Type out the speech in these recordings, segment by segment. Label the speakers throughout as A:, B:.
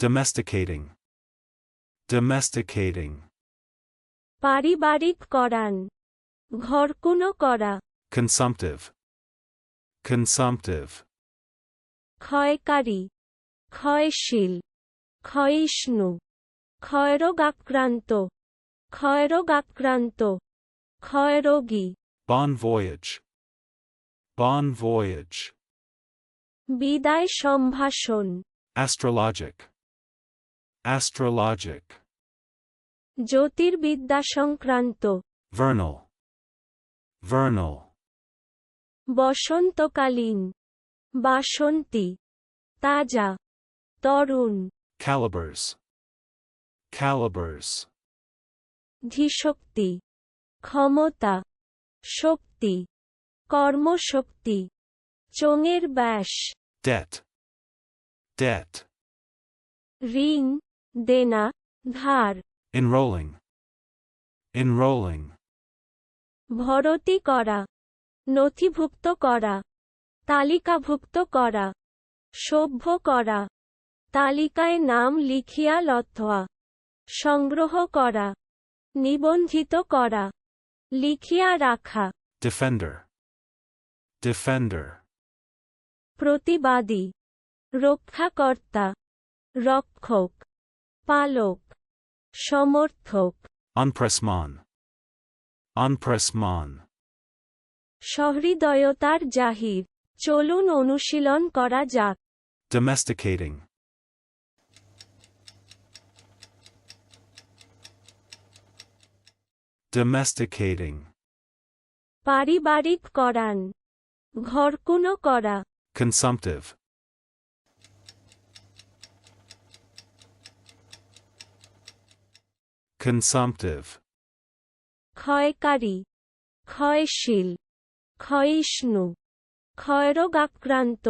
A: Domesticating. Domesticating.
B: পারিবারিক করান ঘরকুনো করা
A: Consumptive. Consumptive.
B: ক্ষয়কারী ক্ষয়শীল ক্ষয়িষ্ণু ক্ষয়রোগাক্রান্ত ক্ষয়রোগাক্রান্ত ক্ষয়রোগী
A: Bon voyage. Bon voyage.
B: বিদায় সম্ভাষণ
A: Astrologic. Astrologic.
B: জ্যোতির্বিদ্যা সংক্রান্ত
A: Vernal. Vernal.
B: বসন্তকালীন বাসন্তী তাজা তরুণ
A: Calibers. Calibers.
B: ধীশক্তি ক্ষমতা শক্তি কর্মশক্তি চোঙের ব্যাস
A: Debt. Debt.
B: ঋণ দেনা ধার
A: Enrolling. Enrolling.
B: ভরতি করা নথিভুক্ত করা তালিকাভুক্ত করা সভ্য করা তালিকায় নাম লিখিয়া লথোয়া সংগ্রহ করা নিবন্ধিত করা লিখিয়া রাখা
A: Defender. Defender.
B: প্রতিবাদী রক্ষাকর্তা রক্ষক পালক সমর্থক
A: Unpressman. Unpressman.
B: সহৃদয়তার জাহির চলুন অনুশীলন করা যাক
A: Domesticating. Domesticating.
B: পারিবারিক করান ঘরকুনো করা
A: Consumptive. Consumptive.
B: ক্ষয়কারী ক্ষয়শীল ক্ষয়িষ্ণু ক্ষয়রোগাক্রান্ত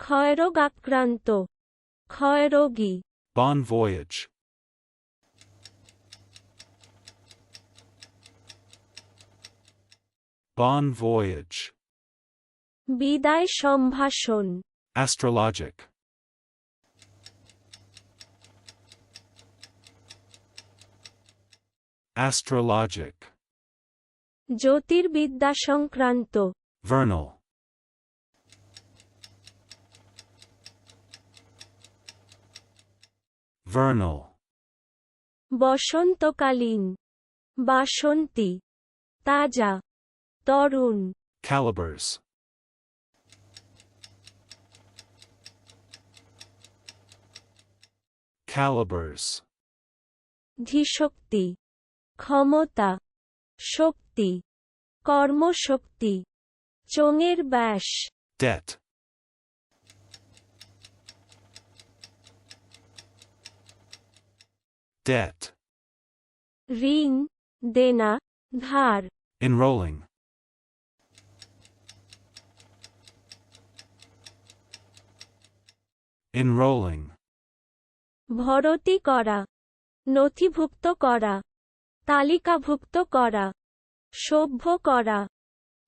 B: ক্ষয়রোগাক্রান্ত ক্ষয়রোগী
A: Bon voyage. Bon voyage.
B: বিদায় সম্ভাষণ
A: Astrologic. Astrologic.
B: জ্যোতির্বিদ্যা সংক্রান্ত
A: Vernal. Vernal.
B: বসন্তকালীন বাসন্তী তাজা তরুণ
A: Calibers. Calibers.
B: ধীশক্তি ক্ষমতা শক্তি কর্মশক্তি চোঙের ব্যাস
A: Debt. Debt.
B: ঋণ দেনা ধার
A: Enrolling. Enrolling.
B: ভরতি করা নথিভুক্ত করা তালিকাভুক্ত করা। সভ্য করা।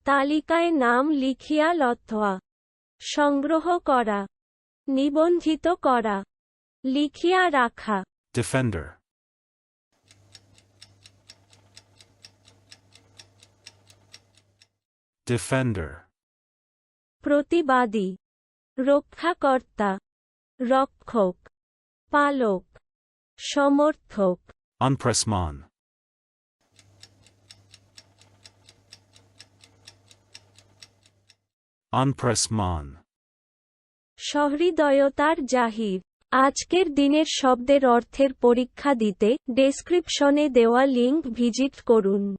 B: তালিকায় নাম লিখিয়া লথোয়া। সংগ্রহ করা। নিবন্ধিত করা। লিখিয়া রাখা।
A: Defender Defender.
B: প্রতিবাদী। রক্ষাকর্তা। রক্ষক। পালক। সমর্থক।
A: Unpressman.
B: সহৃদয়তার জাহির। আজকের দিনের শব্দের অর্থের পরীক্ষা দিতে ডেসক্রিপশনে দেওয়া লিঙ্ক ভিজিট করুন।